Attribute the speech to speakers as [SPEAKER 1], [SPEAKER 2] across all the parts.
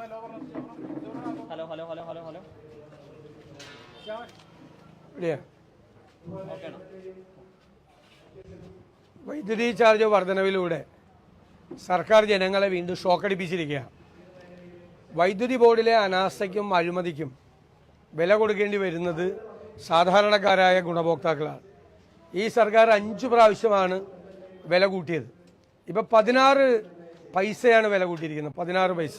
[SPEAKER 1] Hello hello hello hello hello
[SPEAKER 2] വൈദ്യുതി charge വർധനവിലൂടെ സർക്കാർ ജനങ്ങളെ വീണ്ടും ഷോക്കടിപ്പിച്ചിരിക്കുകയാണ് വൈദ്യുതി ബോർഡിലെ അനാസ്ഥയ്ക്കും അഴിമതിക്കും വില കൊടുക്കേണ്ടി വരുന്നത് സാധാരണക്കാരായ ഗുണഭോക്താക്കളാണ്. ഈ സർക്കാർ അഞ്ചു പ്രാവശ്യമാണ് വില കൂട്ടിയത്. ഇപ്പം പതിനാറ് പൈസയാണ് വില കൂട്ടിയിരിക്കുന്നത് പതിനാറ് പൈസ.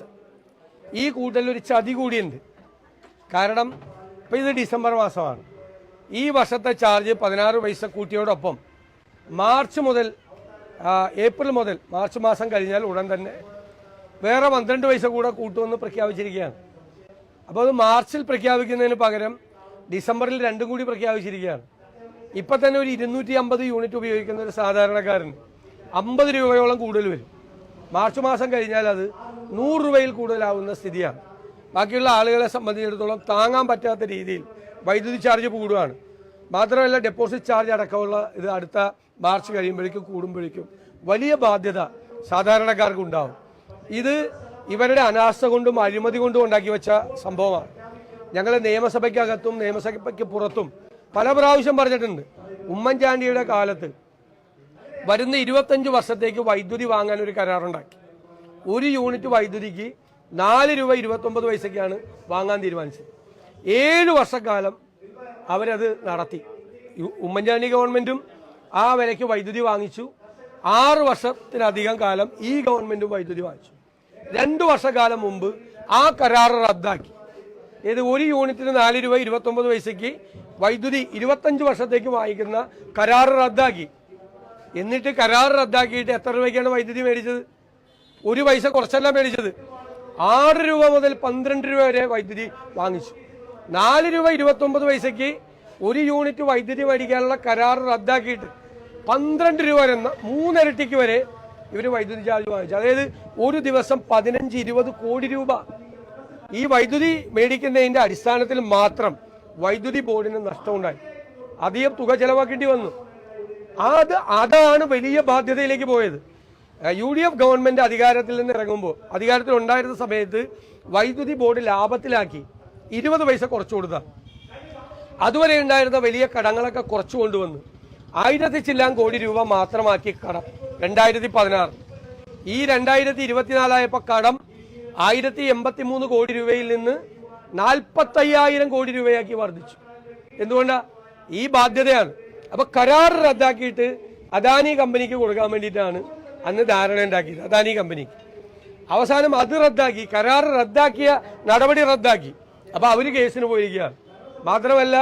[SPEAKER 2] ഈ കൂട്ടലിൽ ഒരു ചതി കൂടിയുണ്ട്. കാരണം ഇപ്പം ഇത് ഡിസംബർ മാസമാണ്. ഈ വർഷത്തെ ചാർജ് പതിനാറ് പൈസ കൂട്ടിയോടൊപ്പം മാർച്ച് മുതൽ ഏപ്രിൽ മുതൽ മാർച്ച് മാസം കഴിഞ്ഞാൽ ഉടൻ തന്നെ വേറെ പന്ത്രണ്ട് പൈസ കൂടെ കൂട്ടുമെന്ന് പ്രഖ്യാപിച്ചിരിക്കുകയാണ്. അപ്പോൾ അത് മാർച്ചിൽ പ്രഖ്യാപിക്കുന്നതിന് പകരം ഡിസംബറിൽ രണ്ടും കൂടി പ്രഖ്യാപിച്ചിരിക്കുകയാണ്. ഇപ്പം തന്നെ ഒരു ഇരുന്നൂറ്റി അമ്പത് യൂണിറ്റ് ഉപയോഗിക്കുന്ന ഒരു സാധാരണക്കാരൻ അമ്പത് രൂപയോളം കൂടുതൽ വരും. മാർച്ച് മാസം കഴിഞ്ഞാൽ അത് നൂറ് രൂപയിൽ കൂടുതലാവുന്ന സ്ഥിതിയാണ്. ബാക്കിയുള്ള ആളുകളെ സംബന്ധിച്ചിടത്തോളം താങ്ങാൻ പറ്റാത്ത രീതിയിൽ വൈദ്യുതി ചാർജ് കൂടുകയാണ്. മാത്രമല്ല ഡെപ്പോസിറ്റ് ചാർജ് അടക്കമുള്ള ഇത് അടുത്ത മാർച്ച് കഴിയുമ്പോഴേക്കും കൂടുമ്പോഴേക്കും വലിയ ബാധ്യത സാധാരണക്കാർക്ക് ഉണ്ടാവും. ഇത് ഇവരുടെ അനാസ്ഥ കൊണ്ടും അഴിമതി കൊണ്ടും ഉണ്ടാക്കി വെച്ച സംഭവമാണ്. ഞങ്ങൾ നിയമസഭയ്ക്കകത്തും നിയമസഭയ്ക്ക് പുറത്തും പല പ്രാവശ്യം പറഞ്ഞിട്ടുണ്ട് ഉമ്മൻചാണ്ടിയുടെ കാലത്ത് വരുന്ന ഇരുപത്തഞ്ച് വർഷത്തേക്ക് വൈദ്യുതി വാങ്ങാൻ ഒരു കരാറുണ്ടാക്കി. ഒരു യൂണിറ്റ് വൈദ്യുതിക്ക് നാല് രൂപ ഇരുപത്തൊമ്പത് പൈസയ്ക്കാണ് വാങ്ങാൻ തീരുമാനിച്ചത്. ഏഴ് വർഷക്കാലം അവരത് നടത്തി. ഉമ്മൻചാണ്ടി ഗവൺമെന്റും ആ വിലയ്ക്ക് വൈദ്യുതി വാങ്ങിച്ചു. ആറ് വർഷത്തിലധികം കാലം ഈ ഗവൺമെന്റും വൈദ്യുതി വാങ്ങിച്ചു. രണ്ടു വർഷക്കാലം മുമ്പ് ആ കരാർ റദ്ദാക്കി. ഏത് ഒരു യൂണിറ്റിന് നാല് രൂപ ഇരുപത്തൊമ്പത് പൈസയ്ക്ക് വൈദ്യുതി ഇരുപത്തഞ്ച് വർഷത്തേക്ക് വാങ്ങിക്കുന്ന കരാർ റദ്ദാക്കി. എന്നിട്ട് കരാർ റദ്ദാക്കിയിട്ട് എത്ര രൂപയ്ക്കാണ് വൈദ്യുതി മേടിച്ചത്? ഒരു പൈസ കുറച്ചല്ല മേടിച്ചത്. ആറ് രൂപ മുതൽ പന്ത്രണ്ട് രൂപ വരെ വൈദ്യുതി വാങ്ങിച്ചു. നാല് രൂപ ഇരുപത്തൊമ്പത് പൈസയ്ക്ക് ഒരു യൂണിറ്റ് വൈദ്യുതി മേടിക്കാനുള്ള കരാർ റദ്ദാക്കിയിട്ട് പന്ത്രണ്ട് രൂപ വരെ മൂന്നിരട്ടിക്ക് വരെ ഇവർ വൈദ്യുതി ചാർജ് വാങ്ങിച്ചു. അതായത് ഒരു ദിവസം പതിനഞ്ച് ഇരുപത് കോടി രൂപ. ഈ വൈദ്യുതി മേടിക്കുന്നതിന്റെ അടിസ്ഥാനത്തിൽ മാത്രം വൈദ്യുതി ബോർഡിന് നഷ്ടമുണ്ടായി. അധികം തുക ചെലവാക്കേണ്ടി വന്നു. അത് അതാണ് വലിയ ബാധ്യതയിലേക്ക് പോയത്. യു ഡി എഫ് ഗവൺമെന്റ് അധികാരത്തിൽ നിന്ന് ഇറങ്ങുമ്പോൾ അധികാരത്തിൽ ഉണ്ടായിരുന്ന സമയത്ത് വൈദ്യുതി ബോർഡ് ലാഭത്തിലാക്കി ഇരുപത് പൈസ കുറച്ചു കൊടുത്ത. അതുവരെ ഉണ്ടായിരുന്ന വലിയ കടങ്ങളൊക്കെ കുറച്ചു കൊണ്ടുവന്നു ആയിരത്തി ചില്ലാൻ കോടി രൂപ മാത്രമാക്കി കടം രണ്ടായിരത്തി പതിനാറ് ഈ രണ്ടായിരത്തി ഇരുപത്തിനാലായപ്പോൾ കടം ആയിരത്തി എൺപത്തി മൂന്ന് കോടി രൂപയിൽ നിന്ന് നാൽപ്പത്തയ്യായിരം കോടി രൂപയാക്കി വർദ്ധിച്ചു. എന്തുകൊണ്ടാ? ഈ ബാധ്യതയാണ്. അപ്പൊ കരാർ റദ്ദാക്കിയിട്ട് അദാനി കമ്പനിക്ക് കൊടുക്കാൻ വേണ്ടിയിട്ടാണ് അന്ന് ധാരണ ഉണ്ടാക്കിയത്. അദാനി കമ്പനി അവസാനം അത് റദ്ദാക്കി കരാർ റദ്ദാക്കിയ നടപടി റദ്ദാക്കി. അപ്പൊ അവർ കേസിന് പോയിരിക്കുകയാണ്. മാത്രമല്ല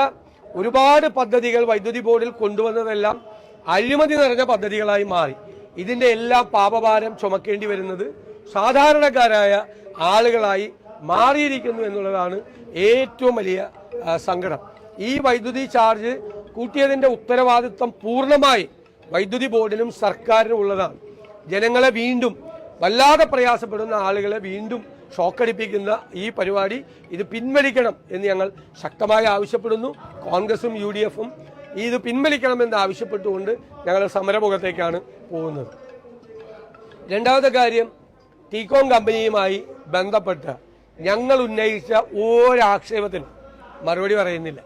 [SPEAKER 2] ഒരുപാട് പദ്ധതികൾ വൈദ്യുതി ബോർഡിൽ കൊണ്ടുവന്നതെല്ലാം അഴിമതി നിറഞ്ഞ പദ്ധതികളായി മാറി. ഇതിന്റെ എല്ലാ പാപഭാരം ചുമക്കേണ്ടി വരുന്നത് സാധാരണക്കാരായ ആളുകളായി മാറിയിരിക്കുന്നു എന്നുള്ളതാണ് ഏറ്റവും വലിയ സങ്കടം. ഈ വൈദ്യുതി ചാർജ് കൂട്ടിയതിന്റെ ഉത്തരവാദിത്വം പൂർണമായി വൈദ്യുതി ബോർഡിനും സർക്കാരിനും ഉള്ളതാണ് ജനങ്ങളെ വീണ്ടും വല്ലാതെ പ്രയാസപ്പെടുന്ന ആളുകളെ വീണ്ടും ഷോക്കടിപ്പിക്കുന്ന ഈ പരിപാടി ഇത് പിൻവലിക്കണം എന്ന് ഞങ്ങൾ ശക്തമായി ആവശ്യപ്പെടുന്നു. കോൺഗ്രസും യു ഡി എഫും ഇത് പിൻവലിക്കണമെന്ന് ആവശ്യപ്പെട്ടുകൊണ്ട് ഞങ്ങൾ സമരമുഖത്തേക്കാണ് പോകുന്നത്. രണ്ടാമത്തെ കാര്യം ടീകോം കമ്പനിയുമായി ബന്ധപ്പെട്ട് ഞങ്ങൾ ഉന്നയിച്ച ഒരാക്ഷേപത്തിനും മറുപടി പറയുന്നില്ല.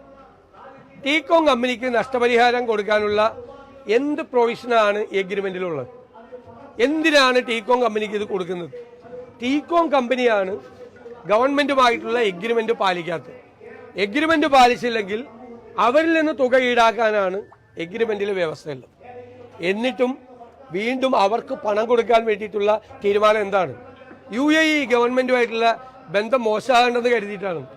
[SPEAKER 2] ടീകോം കമ്പനിക്ക് നഷ്ടപരിഹാരം കൊടുക്കാനുള്ള എന്ത് പ്രൊവിഷനാണ് എഗ്രിമെന്റിലുള്ളത് എന്തിനാണ് ടീകോം കമ്പനിക്ക് ഇത് കൊടുക്കുന്നത്? ടീകോം കമ്പനിയാണ് ഗവൺമെന്റുമായിട്ടുള്ള എഗ്രിമെന്റ് പാലിക്കാത്തത്. എഗ്രിമെന്റ് പാലിച്ചില്ലെങ്കിൽ അവരിൽ നിന്ന് തുക ഈടാക്കാനാണ് എഗ്രിമെന്റിലെ വ്യവസ്ഥയുള്ളത് എന്നിട്ടും വീണ്ടും അവർക്ക് പണം കൊടുക്കാൻ വേണ്ടിയിട്ടുള്ള തീരുമാനം എന്താണ്? യു എ ഇ ഗവൺമെന്റുമായിട്ടുള്ള ബന്ധം മോശമാകേണ്ടെന്ന് കരുതിയിട്ടാണ്.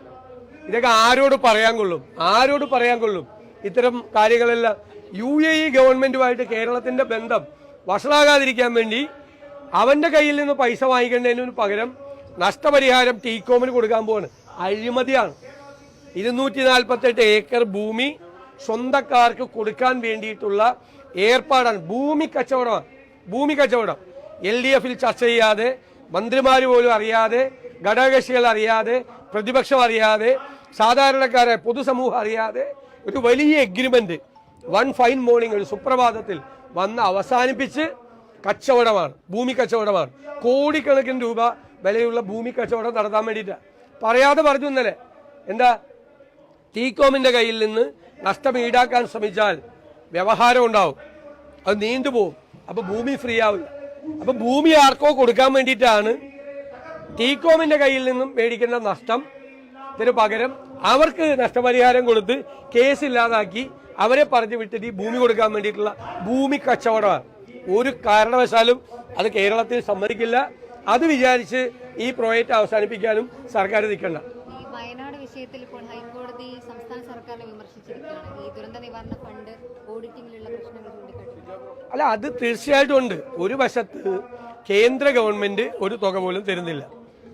[SPEAKER 2] ഇതൊക്കെ ആരോട് പറയാൻ കൊള്ളും? ആരോട് പറയാൻ കൊള്ളും? ഇത്തരം കാര്യങ്ങളെല്ലാം യു എ ഇ ഗവൺമെന്റുമായിട്ട് കേരളത്തിന്റെ ബന്ധം വഷളാകാതിരിക്കാൻ വേണ്ടി അവന്റെ കയ്യിൽ നിന്ന് പൈസ വാങ്ങിക്കേണ്ടതിന് പകരം നഷ്ടപരിഹാരം ടീകോമിന് കൊടുക്കാൻ പോവാണ്. അഴിമതിയാണ്. ഇരുന്നൂറ്റി നാൽപ്പത്തെട്ട് ഏക്കർ ഭൂമി സ്വന്തക്കാർക്ക് കൊടുക്കാൻ വേണ്ടിയിട്ടുള്ള ഏർപ്പാടാണ്. ഭൂമി കച്ചവടമാണ്. ഭൂമി കച്ചവടം. എൽ ഡി എഫിൽ ചർച്ച ചെയ്യാതെ മന്ത്രിമാർ പോലും അറിയാതെ ഘടകകക്ഷികൾ അറിയാതെ പ്രതിപക്ഷം അറിയാതെ സാധാരണക്കാരെ പൊതുസമൂഹം അറിയാതെ ഒരു വലിയ എഗ്രിമെന്റ് വൺ ഫൈൻ മോർണിംഗ് ഒരു സുപ്രഭാതത്തിൽ വന്ന് അവസാനിപ്പിച്ച് കച്ചവടമാണ് ഭൂമി കച്ചവടമാണ്. കോടിക്കണക്കിന് രൂപ വിലയുള്ള ഭൂമി കച്ചവടം നടത്താൻ വേണ്ടിയിട്ടാണ് പറയാതെ പറഞ്ഞു ഇന്നലെ എന്താ ടീകോമിന്റെ കയ്യിൽ നിന്ന് നഷ്ടം ഈടാക്കാൻ ശ്രമിച്ചാൽ വ്യവഹാരം ഉണ്ടാവും. അത് നീണ്ടുപോകും അപ്പൊ ഭൂമി ഫ്രീ ആവില്ല. അപ്പൊ ഭൂമി ആർക്കോ കൊടുക്കാൻ വേണ്ടിയിട്ടാണ് ടീകോമിന്റെ കയ്യിൽ നിന്നും മേടിക്കേണ്ട നഷ്ടം ഇതിന് പകരം അവർക്ക് നഷ്ടപരിഹാരം കൊടുത്ത് കേസ് ഇല്ലാതാക്കി അവരെ പറഞ്ഞു വിട്ടിട്ട് ഈ ഭൂമി കൊടുക്കാൻ വേണ്ടിയിട്ടുള്ള ഭൂമി കച്ചവടമാണ്. ഒരു കാരണവശാലും അത് കേരളത്തിൽ സമ്മതിക്കില്ല. അത് വിചാരിച്ച് ഈ പ്രോജക്റ്റ് അവസാനിപ്പിക്കാനും സർക്കാർ നിൽക്കണ്ട.
[SPEAKER 3] വയനാട് വിഷയത്തിൽ ഇപ്പോൾ ഹൈക്കോടതി സംസ്ഥാന സർക്കാരിനെ വിമർശിച്ചിരിക്കുകയാണ്. ഈ ദുരന്ത നിവാരണ ഫണ്ട് ഓഡിറ്റിംഗിലുള്ള പ്രശ്നങ്ങൾ
[SPEAKER 2] അല്ല അത് തീർച്ചയായിട്ടും ഉണ്ട്. ഒരു വശത്ത് കേന്ദ്ര ഗവൺമെന്റ് ഒരു തുക പോലും തരുന്നില്ല.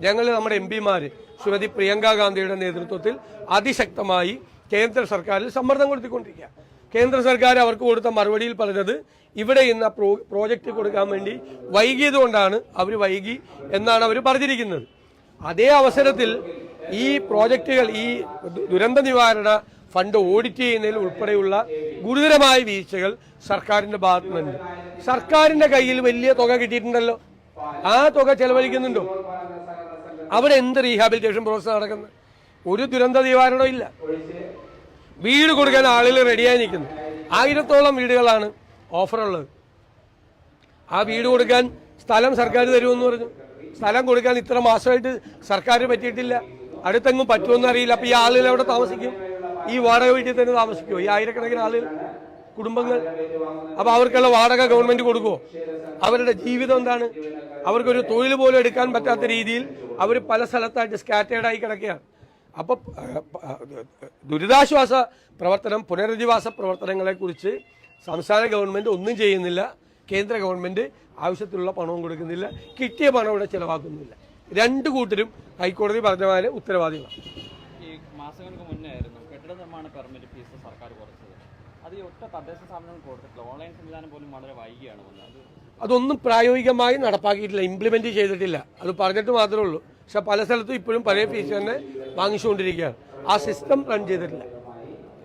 [SPEAKER 2] ഞങ്ങൾ നമ്മുടെ എം പിമാർ ശ്രീമതി പ്രിയങ്ക ഗാന്ധിയുടെ നേതൃത്വത്തിൽ അതിശക്തമായി കേന്ദ്ര സർക്കാരിൽ സമ്മർദ്ദം കൊടുത്തിക്കൊണ്ടിരിക്കുക കേന്ദ്ര സർക്കാർ അവർക്ക് കൊടുത്ത മറുപടിയിൽ പറഞ്ഞത് ഇവിടെ ഇന്ന് പ്രോ പ്രോജക്റ്റ് കൊടുക്കാൻ വേണ്ടി വൈകിയത് കൊണ്ടാണ് അവർ വൈകി എന്നാണ് അവർ പറഞ്ഞിരിക്കുന്നത്. അതേ അവസരത്തിൽ ഈ പ്രോജക്റ്റുകൾ ഈ ദുരന്ത നിവാരണ ഫണ്ട് ഓഡിറ്റ് ചെയ്യുന്നതിൽ ഉൾപ്പെടെയുള്ള ഗുരുതരമായ വീഴ്ചകൾ സർക്കാരിന്റെ ഭാഗത്തു നിന്നുണ്ട് സർക്കാരിന്റെ കയ്യിൽ വലിയ തുക കിട്ടിയിട്ടുണ്ടല്ലോ. ആ തുക ചെലവഴിക്കുന്നുണ്ടോ? അവിടെ എന്ത് റീഹാബിലിറ്റേഷൻ പ്രോസസ് നടക്കുന്നത് ഒരു ദുരന്ത നിവാരണവും ഇല്ല. വീട് കൊടുക്കാൻ ആളുകൾ റെഡിയായി നിൽക്കുന്നു. ആയിരത്തോളം വീടുകളാണ് ഓഫറുള്ളത് ആ വീട് കൊടുക്കാൻ സ്ഥലം സർക്കാർ തരുമെന്ന് പറഞ്ഞു. സ്ഥലം കൊടുക്കാൻ ഇത്ര മാസമായിട്ട് സർക്കാർ പറ്റിയിട്ടില്ല. അടുത്തെങ്ങും പറ്റുമെന്ന് അറിയില്ല. അപ്പം ഈ ആളുകൾ എവിടെ താമസിക്കും? ഈ വാടക വീട്ടിൽ തന്നെ താമസിക്കുമോ ഈ ആയിരക്കണക്കിന് ആളുകൾ കുടുംബങ്ങൾ. അപ്പോൾ അവർക്കുള്ള വാടക ഗവൺമെന്റ് കൊടുക്കുമോ അവരുടെ ജീവിതം എന്താണ്? അവർക്കൊരു തൊഴിൽ പോലും എടുക്കാൻ പറ്റാത്ത രീതിയിൽ അവർ പല സ്ഥലത്തായിട്ട് സ്കാറ്റേഡായി കിടക്കുകയാണ്. അപ്പോൾ ദുരിതാശ്വാസ പ്രവർത്തനം പുനരധിവാസ പ്രവർത്തനങ്ങളെക്കുറിച്ച് സംസ്ഥാന ഗവൺമെന്റ് ഒന്നും ചെയ്യുന്നില്ല. കേന്ദ്ര ഗവൺമെന്റ് ആവശ്യത്തിലുള്ള പണവും കൊടുക്കുന്നില്ല. കിട്ടിയ പണം ഇവിടെ ചിലവാക്കുന്നില്ല. രണ്ട് കൂട്ടരും ഹൈക്കോടതി പറഞ്ഞ ഉത്തരവാദികളാണ്.
[SPEAKER 1] ഈ മാസങ്ങൾക്ക് മുന്നേ ആയിരുന്നു. കെട്ടിട നിർമ്മാണ പെർമിറ്റ് ഫീസ് സർക്കാർ കുറച്ചത്. അത് ഒറ്റ തദ്ദേശ സ്ഥാപനങ്ങൾ കൊടുത്തിട്ടില്ല. ഓൺലൈൻ സംവിധാനം പോലും വളരെ വൈകിയാണ് വന്നത്. അത്
[SPEAKER 2] അതൊന്നും പ്രായോഗികമായി നടപ്പാക്കിയിട്ടില്ല ഇംപ്ലിമെന്റ് ചെയ്തിട്ടില്ല. അത് പറഞ്ഞിട്ട് മാത്രമേ ഉള്ളൂ. പക്ഷെ പല സ്ഥലത്തും ഇപ്പോഴും പഴയ ഫീസ് തന്നെ വാങ്ങിച്ചുകൊണ്ടിരിക്കുകയാണ്. ആ സിസ്റ്റം റൺ ചെയ്തിട്ടില്ല.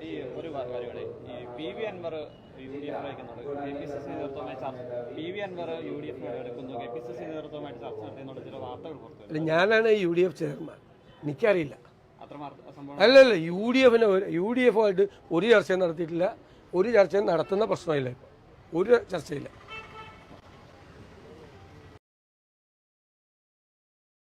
[SPEAKER 1] ഈ ഒരു കാര്യമാണ്. ഈ P V Anvar U D F വഹിക്കുന്നുണ്ട് കെ പി സി സി നേതൃത്വമായി ചർച്ച P V Anvar U D F എടുക്കുന്നു. കെ പി സി സി നേതൃത്വമായിട്ട് ചർച്ച നടത്തിയെന്നുള്ള ചില വാർത്തകൾ പുറത്തു
[SPEAKER 2] അല്ല, ഞാനാണ് യു ഡി എഫ് ചെയർമാൻ. എനിക്കറിയില്ല. അല്ലല്ല യു ഡി എഫിന് യു ഡി എഫുമായിട്ട് ഒരു ചർച്ചയും നടത്തിയിട്ടില്ല. ഒരു ചർച്ചയും നടത്തുന്ന പ്രശ്നമില്ല ഇപ്പോൾ ഒരു ചർച്ചയില്ല.